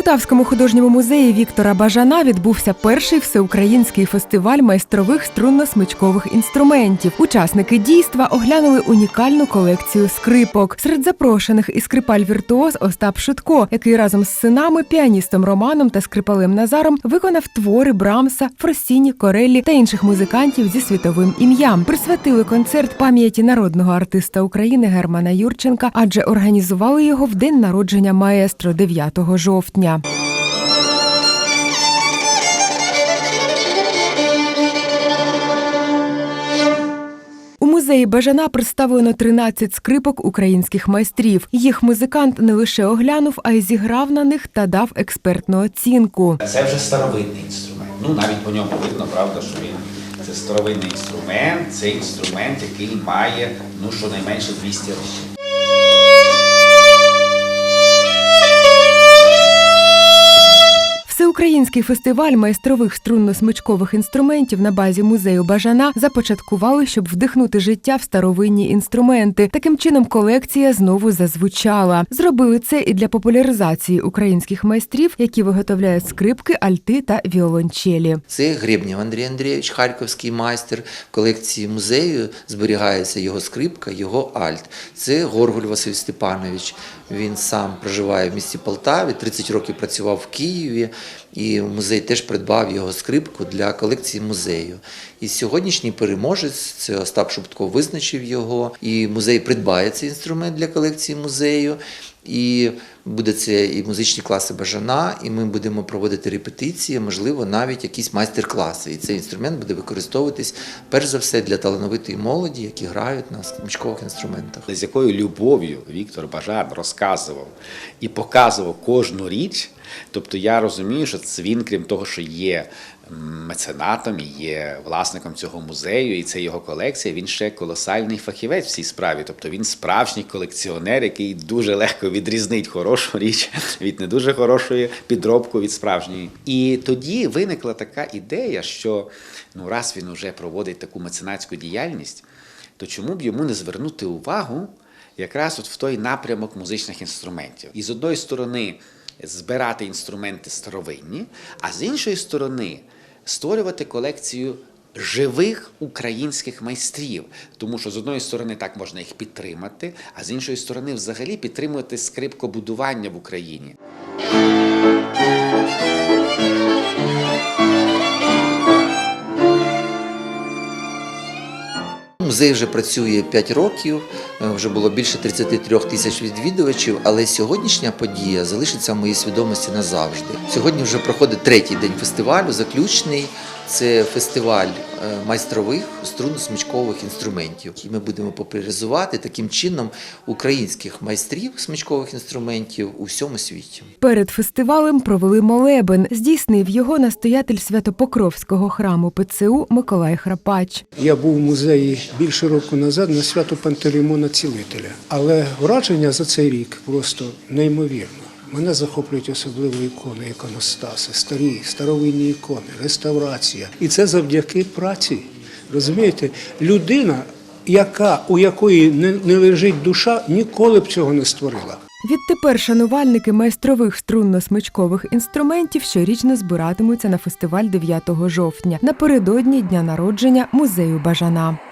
Полтавському художньому музеї Віктора Бажана відбувся перший всеукраїнський фестиваль майстрових струнно-смичкових інструментів. Учасники дійства оглянули унікальну колекцію скрипок. Серед запрошених і скрипаль віртуоз Остап Шутко, який разом з синами, піаністом Романом та скрипалем Назаром виконав твори Брамса, Фросіні, Кореллі та інших музикантів зі світовим ім'ям. Присвятили концерт пам'яті народного артиста України Германа Юрченка, адже організували його в день народження маестро 9 жовтня. Музеї Бажана представлено 13 скрипок українських майстрів. Їх музикант не лише оглянув, а й зіграв на них та дав експертну оцінку. Це вже старовинний інструмент. Ну навіть по ньому видно, правда, що він це старовинний інструмент. Це інструмент, який має ну щонайменше 200 років. Всеукраїнський фестиваль майстрових струнно-смичкових інструментів на базі музею Бажана започаткували, щоб вдихнути життя в старовинні інструменти. Таким чином колекція знову зазвучала. Зробили це і для популяризації українських майстрів, які виготовляють скрипки, альти та віолончелі. Це Гребнєв Андрій Андрійович, харківський майстер. В колекції музею зберігається його скрипка, його альт. Це Горгуль Василь Степанович. Він сам проживає в місті Полтаві, 30 років працював в Києві, і музей теж придбав його скрипку для колекції музею. І сьогоднішній переможець це Остап Шубтко визначив його, і музей придбає цей інструмент для колекції музею. І буде це і музичні класи бажана, і ми будемо проводити репетиції, можливо, навіть якісь майстер-класи. І цей інструмент буде використовуватись перш за все для талановитої молоді, які грають на смичкових інструментах. З якою любов'ю Віктор Бажан розказував і показував кожну річ. Тобто я розумію, що він, крім того, що є меценатом, і є власником цього музею, і це його колекція. Він ще колосальний фахівець в цій справі. Тобто він справжній колекціонер, який дуже легко відрізнить хорошу річ від не дуже хорошої підробку від справжньої. І тоді виникла така ідея, що ну раз він вже проводить таку меценатську діяльність, то чому б йому не звернути увагу якраз от в той напрямок музичних інструментів? І з одної сторони збирати інструменти старовинні, а з іншої сторони створювати колекцію. Живих українських майстрів, тому що з одної сторони так можна їх підтримати, а з іншої сторони, взагалі підтримувати скрипкобудування в Україні. Музей вже працює 5 років, е, вже було більше 33 тисяч відвідувачів, але сьогоднішня подія залишиться в моїй свідомості назавжди. Сьогодні вже проходить третій день фестивалю, заключний. Це фестиваль е, майстрових струнно-смичкових інструментів. І ми будемо популяризувати таким чином українських майстрів смичкових інструментів у всьому світі. Перед фестивалем провели молебен. Здійснив його настоятель Святопокровського храму ПЦУ Миколай Храпач. Я був у музеї більше року назад на свято Пантелеймона Цілителя. Але враження за цей рік просто неймовірно. Мене захоплюють особливо ікони, іконостаси, старі, старовинні ікони, реставрація. І це завдяки праці. Розумієте, людина, яка, у якої не, не лежить душа, ніколи б цього не створила. Відтепер шанувальники майстрових струнно-смичкових інструментів щорічно збиратимуться на фестиваль 9 жовтня напередодні дня народження музею Бажана.